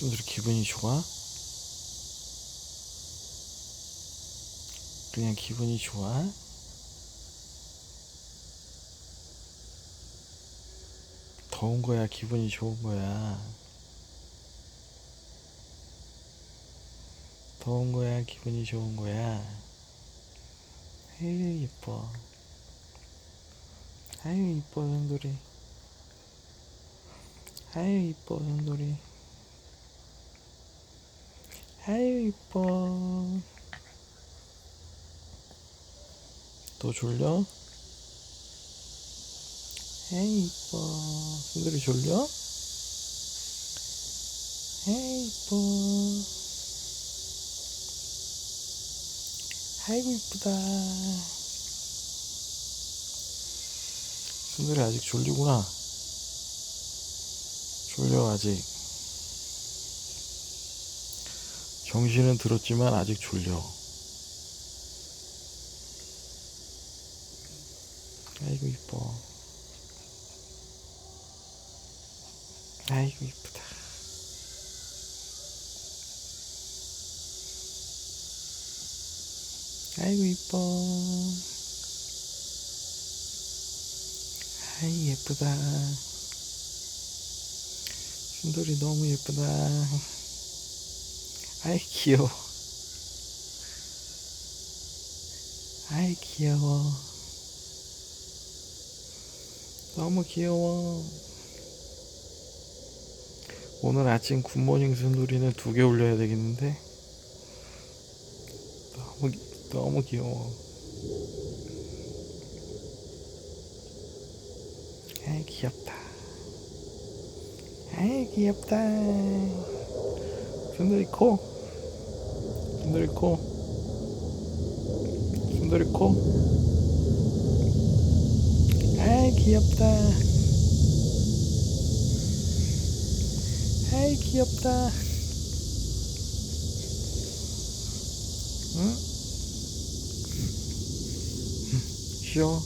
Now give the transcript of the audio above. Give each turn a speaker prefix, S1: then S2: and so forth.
S1: 순들이 기분이 좋아? 그냥 기분이 좋아? 더운 거야, 기분이 좋은 거야. 더운 거야, 기분이 좋은 거야. 아유, 이뻐. 아유, 이뻐, 형돌이. 아유, 이뻐, 형돌이. 아유, 이뻐. 또 졸려? 에이, 이뻐. 순들이 졸려? 에이, 이뻐. 아이고, 이쁘다. 순들이 아직 졸리구나. 졸려, 아직. 정신은 들었지만 아직 졸려. 아이고, 이뻐. 아이고 이쁘다. 아이고 이뻐. 아이 예쁘다. 순돌이 너무 예쁘다. 아이 귀여워. 아이 귀여워. 너무 귀여워. 오늘 아침 굿모닝 순돌이는 두 개 올려야 되겠는데 너무 너무 귀여워. 아이 귀엽다. 아이 귀엽다. 순돌이 코. 순돌이 코. 순돌이 코. 아이 귀엽다. 아이 귀엽다. 응? 쉬어.